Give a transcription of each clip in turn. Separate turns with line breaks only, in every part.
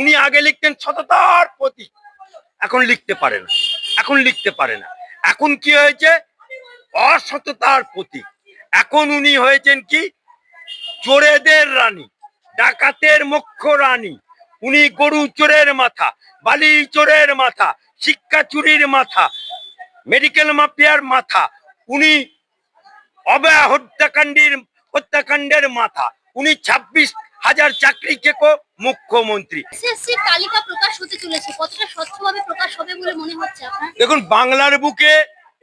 উনি আগে লিখতেন সততার প্রতীক এখন লিখতে পারে না। এখন লিখতে পারে না। এখন কি হয়েছে? অসততার প্রতীক এখন উনি হয়েছেন কি? চোরেদের রানী, ডাকাতের মুখ্য রানী। উনি গরু চোরের মাথা, বালি চোরের মাথা, শিক্ষা চুরির মাথা, মেডিকেল মাফিয়ার মাথা। উনি অবয়া হত্যাকাণ্ডের হত্যাকাণ্ডের মাথা। উনি ছাব্বিশ হাজার চাকরি কেকো মুখ্যমন্ত্রী।
তালিকা প্রকাশ হতে চলেছে। কতটা স্বচ্ছভাবে প্রকাশ হবে বলে মনে হচ্ছে আপনার?
দেখুন বাংলার বুকে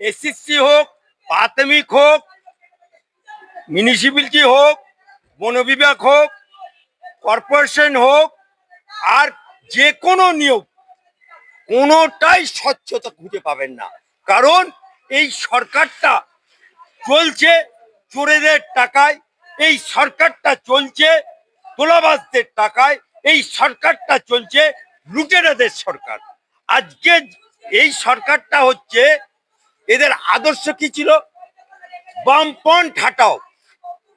এসএসসি হোক প্রাথমিক হোক মিউনিসিপ্যালিটি হোক বন বিভাগ হোক কর্পোরেশন হোক আর যে কোনো নিয়োগ কোনোটাই স্বচ্ছতা খুঁজে পাবেন না। কারণ এই সরকারটা চলছে চোরেদের টাকায় এই সরকারটা চলছে তোলাবাজদের টাকায় এই সরকারটা চলছে, লুটেরাদের সরকার। আজকে এই সরকারটা হচ্ছে, এদের আদর্শ কি ছিল? বামপন ঠাটাও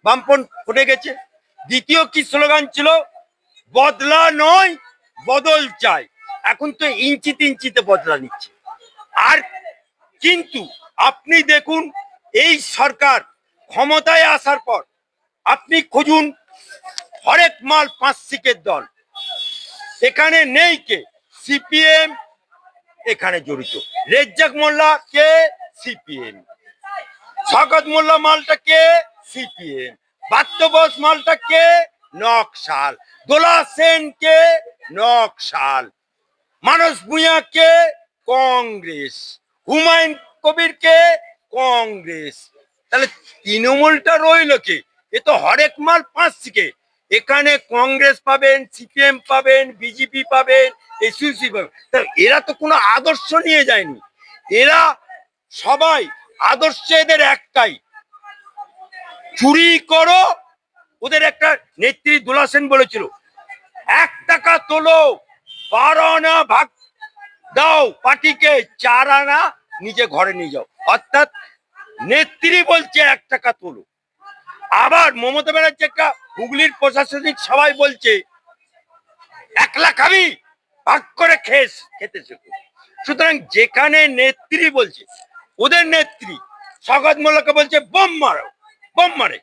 বামপন ফুটে গেছে। দ্বিতীয় কি স্লোগান ছিল? বদলা নয়, বদল চাই। এখন তো ইঞ্চিতে ইঞ্চিতে বদলা নিচ্ছে। আর কিন্তু আপনি দেখুন, এই সরকার ক্ষমতায় আসার পর আপনি খুঁজুন হরেক মাল পাঁচ সিকের দল। এখানে নেই কে? সিপিএম এখানে জড়িত। রেজ্জাক মোল্লা কে? সিপিএম। শকত মোল্লা মালটা কে? সিপিএম। বাত্যবস মালটা কে? নকশাল। দোলা সেন কে? নকশাল। মানস ভূঁইয়া কে? কংগ্রেস। হুমায়ুন কবির কে? কংগ্রেস। তাহলে তৃণমূলটা রইল কে? এ তো হরেক মাল পাঁচ থেকে এখানে কংগ্রেস পাবেন, সিপিএম পাবেন, বিজেপি পাবেন এসইউসি পাবেন। এরা তো কোনো আদর্শ নিয়ে যায়নি। এরা সবাই আদর্শ এদের একটাই। চুরি করো, ওদের একটা নেত্রী দোলা সেন বলেছিল। এক টাকা তোলো, বারো আনা ভাগ দাও পার্টিকে, চার আনা নিজে ঘরে নিয়ে যাও। অর্থাৎ নেত্রী বলছে এক টাকা তোলো। আবার মমতা ব্যানার্জি একটা হুগলির প্রশাসনিক সবাই বলছে একলা খাবি ভাগ করে খেস, খেতে সুতরাং যেখানে নেত্রী বলছে, ওদের নেত্রী স্বাগত মোল্লাকে বলছে, বোম মারো, বোম মারে।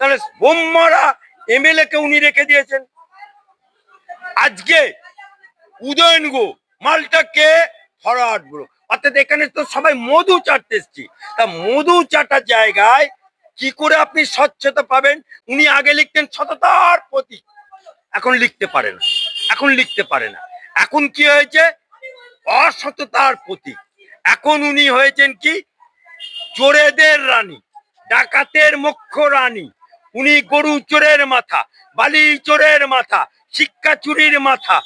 তাহলে বোম মারা এমএলএ কে উনি রেখে দিয়েছেন। আজকে উদয়ন গো, মালটাকে ফরওয়ার্ড ব্রো অর্থাৎ এখানে তো সবাই মধু চাটতে এসছি। তা মধু চাটার জায়গায় কি করে আপনি স্বচ্ছতা পাবেন? উনি আগে লিখতেন সততার প্রতীক। এখন লিখতে পারে না। এখন লিখতে পারে না। এখন কি হয়েছে? অসততার প্রতীক। এখন উনি হয়েছেন কি? চোরেদের রানী, ডাকাতের মুখ্য রানী। উনি গরু চোরের মাথা, বালি চোরের মাথা, শিক্ষা চুরির মাথা,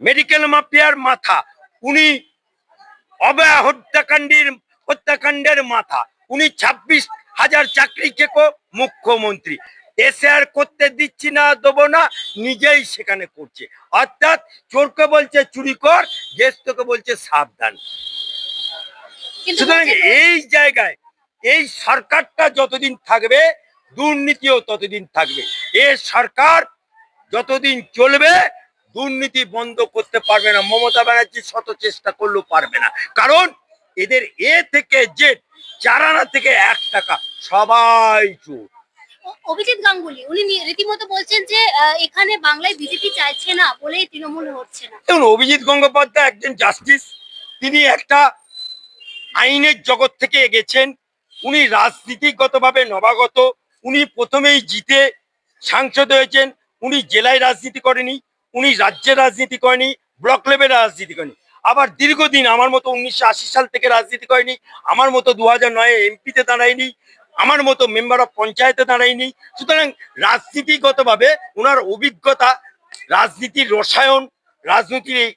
মেডিকেল মাফিয়ার মাথা। উনি অবয়া হত্যাকাণ্ডের হত্যাকাণ্ডের মাথা। উনি ছাব্বিশ হাজার চাকরি কেকো মুখ্যমন্ত্রী। এসে আর করতে দিচ্ছি না দেবো না নিজেই সেখানে করছে। অর্থাৎ চোরকে বলছে চুরি কর গেস্তকে বলছে সাবধান। সুতরাং এই জায়গায় এই সরকারটা যতদিন থাকবে দুর্নীতিও ততদিন থাকবে। এ সরকার যতদিন চলবে দুর্নীতি বন্ধ করতে পারবে না। মমতা ব্যানার্জি শত চেষ্টা করলেও পারবে না। কারণ এদের এ থেকে জেড চারানা থেকে এক টাকা সবাই চোর।
অভিজিৎ গাঙ্গুলি উনি রীতিমতো বলছেন যে এখানে বাংলায় বিজেপি চাইছে না বলেই তৃণমূল হচ্ছে না।
দেখুন অভিজিৎ গঙ্গোপাধ্যায় একজন জাস্টিস তিনি একটা আইনের জগৎ থেকে গেছেন উনি রাজনীতিগতভাবে নবাগত উনি প্রথমেই জিতে সাংসদ হয়েছেন উনি জেলায় রাজনীতি করেনি উনি রাজ্যে রাজনীতি করেনি ব্লক লেভেলে রাজনীতি করেনি। আবার দীর্ঘদিন আমার মতো উনিশশো আশি সাল থেকে রাজনীতি করেনি, আমার মতো দু হাজার নয় এমপিতে দাঁড়ায়নি, আমার মতো মেম্বার অফ পঞ্চায়েতে দাঁড়ায়নি। সুতরাং রাজনীতিগতভাবে ওনার অভিজ্ঞতা, রাজনীতির রসায়ন, রাজনীতির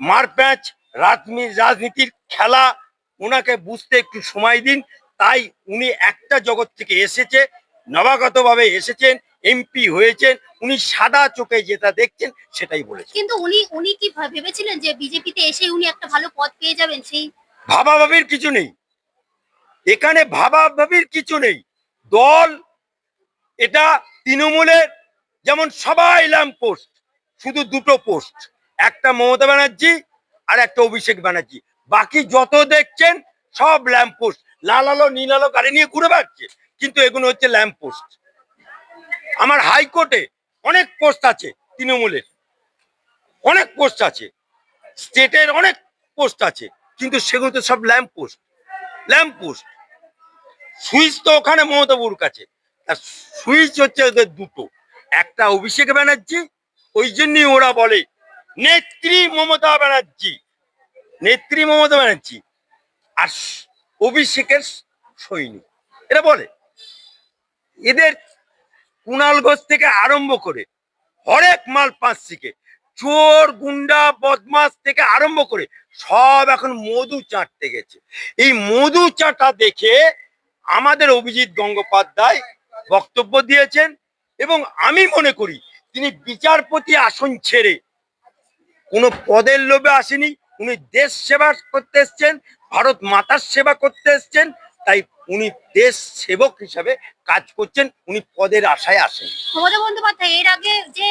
মারপ্যাচ, রাজনী- রাজনীতির খেলা ওনাকে বুঝতে একটু সময় দিন। তাই উনি একটা জগৎ থেকে এসেছে, নবাগতভাবে এসেছেন। এমপি হয়েছেন উনি সাদা চোখে যেটা দেখছেন সেটাই বলেছেন।
কিন্তু উনি উনি কি ভেবেছিলেন যে বিজেপিতে এসে উনি একটা ভালো পদ পেয়ে যাবেন সেই?
ভাবাভাবির কিছু নেই। এখানে ভাবাভাবির কিছু নেই। দল এটা তৃণমূলের যেমন সবাই ল্যাম্পোস্ট শুধু দুটো পোস্ট একটা মমতা ব্যানার্জি আর একটা অভিষেক ব্যানার্জি। বাকি যত দেখছেন সব ল্যাম্প পোস্ট লাল আলো নীল আলো গাড়ি নিয়ে ঘুরে বেড়াচ্ছে কিন্তু এগুলো হচ্ছে ল্যাম্প পোস্ট। আমার হাইকোর্টে অনেক পোস্ট আছে তৃণমূলের। অনেক পোস্ট আছে। স্টেটের অনেক পোস্ট আছে, কিন্তু সেগুলো তো সব lamp post. Lamp post. Switch তো ওখানে মমতা বাবুর কাছে। আর সুইচ হচ্ছে ওদের দুটো। একটা অভিষেক ব্যানার্জি, ওই জন্যই ওরা বলে, নেত্রী মমতা ব্যানার্জি। নেত্রী মমতা ব্যানার্জি আর অভিষেকের সৈনিক। এরা বলে, এদের কুণাল ঘোষ থেকে আরম্ভ করে হরেক মাল পাঁচ শিখে চোর, গুন্ডা বদমাস থেকে আরম্ভ করে সব এখন মধু চাটতে গেছে। এই মধু চাটা দেখে আমাদের অভিজিৎ গঙ্গোপাধ্যায় বক্তব্য দিয়েছেন এবং আমি মনে করি তিনি বিচারপতি আসন ছেড়ে কোনো পদের লোভে আসেনি। উনি দেশ সেবা করতে এসছেন, ভারত মাতার সেবা করতে এসছেন, তাই উনি দেশ সেবক হিসাবে কাজ করছেন উনি পদের আশায় আসেন।
মমতা বন্দ্যোপাধ্যায় এর আগে যে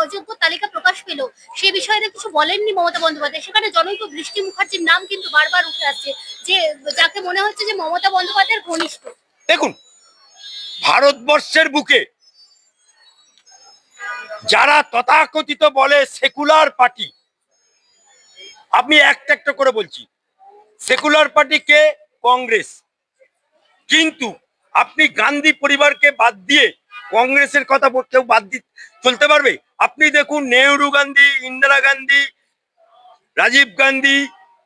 অযোগ্য তালিকা প্রকাশ পেল সে বিষয়ে কিছু বলেননি মমতা বন্দ্যোপাধ্যায়? সেখানে জনৈক বৃষ্টি মুখার্জির নাম কিন্তু বারবার উঠে আসছে যে যাকে মনে হচ্ছে যে মমতা বন্দ্যোপাধ্যায়ের ঘনিষ্ঠ।
দেখুন ভারতবর্ষের বুকে যারা তথাকথিত বলে সেকুলার পার্টি আমি একটা একটা করে বলছি সেকুলার পার্টি কে? কংগ্রেস। কিন্তু আপনি গান্ধী পরিবারকে বাদ দিয়ে কংগ্রেসের কথা কেউ বাদ দিয়ে চলতে পারবে? আপনি দেখুন নেহরু গান্ধী, ইন্দিরা গান্ধী, রাজীব গান্ধী,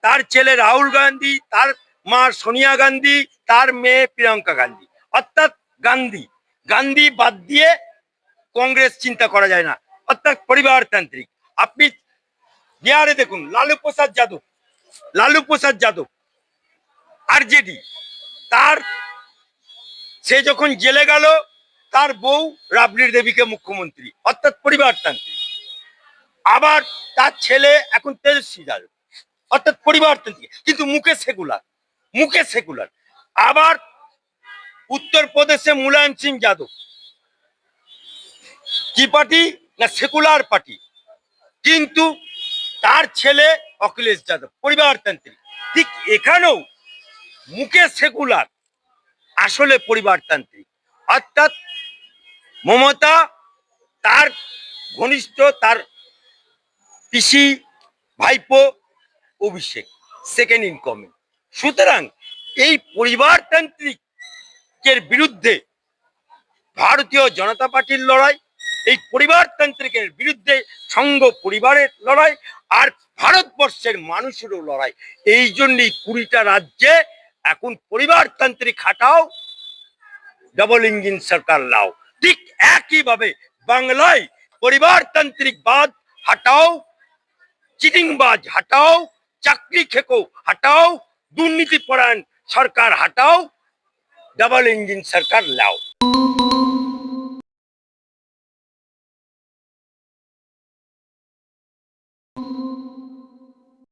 তার ছেলে রাহুল গান্ধী, তার মা সোনিয়া গান্ধী, তার মেয়ে প্রিয়াঙ্কা গান্ধী। অর্থাৎ গান্ধী। গান্ধী বাদ দিয়ে কংগ্রেস চিন্তা করা যায় না। অর্থাৎ পরিবারতান্ত্রিক। আপনি বিহারে দেখুন, লালু প্রসাদ যাদব। লালু প্রসাদ যাদব আরজেডি তার সে যখন জেলে গেল, তার বউ রাবড়ি দেবীকে মুখ্যমন্ত্রী, অর্থাৎ পরিবারতান্ত্রিক। আবার তার ছেলে এখন তেজস্বী যাদব অর্থাৎ পরিবারতান্ত্রিক, কিন্তু মুখে সেকুলার মুখে সেকুলার। আবার উত্তরপ্রদেশে মুলায়ম সিং যাদব। কি পার্টি না সেকুলার পার্টি? কিন্তু তার ছেলে অখিলেশ যাদব, পরিবারতান্ত্রিক। ঠিক এখানেও মুখে সেকুলার আসলে পরিবারতান্ত্রিক। অর্থাৎ মমতা তার ঘনিষ্ঠ, তার পিসি, ভাইপো, অভিষেক সেকেন্ড ইন কমেন্ট সুতরাং এই পরিবারতান্ত্রিকের বিরুদ্ধে ভারতীয় জনতা পার্টির লড়াই, এই পরিবারতান্ত্রিকের বিরুদ্ধে সঙ্গ পরিবারের লড়াই আর ভারতবর্ষের মানুষেরও লড়াই, এই জন্যই কুড়িটা রাজ্যে এখন পরিবারতান্ত্রিক হাটাও ডবল ইঞ্জিন সরকার লাও। ঠিক একইভাবে বাংলায় পরিবারতান্ত্রিক বাদ হাটাও চিটিংবাজ হাটাও, চাকরি খেকো হাটাও দুর্নীতি পরায়ণ সরকার হাটাও ডাবল ইঞ্জিন সরকার লাও।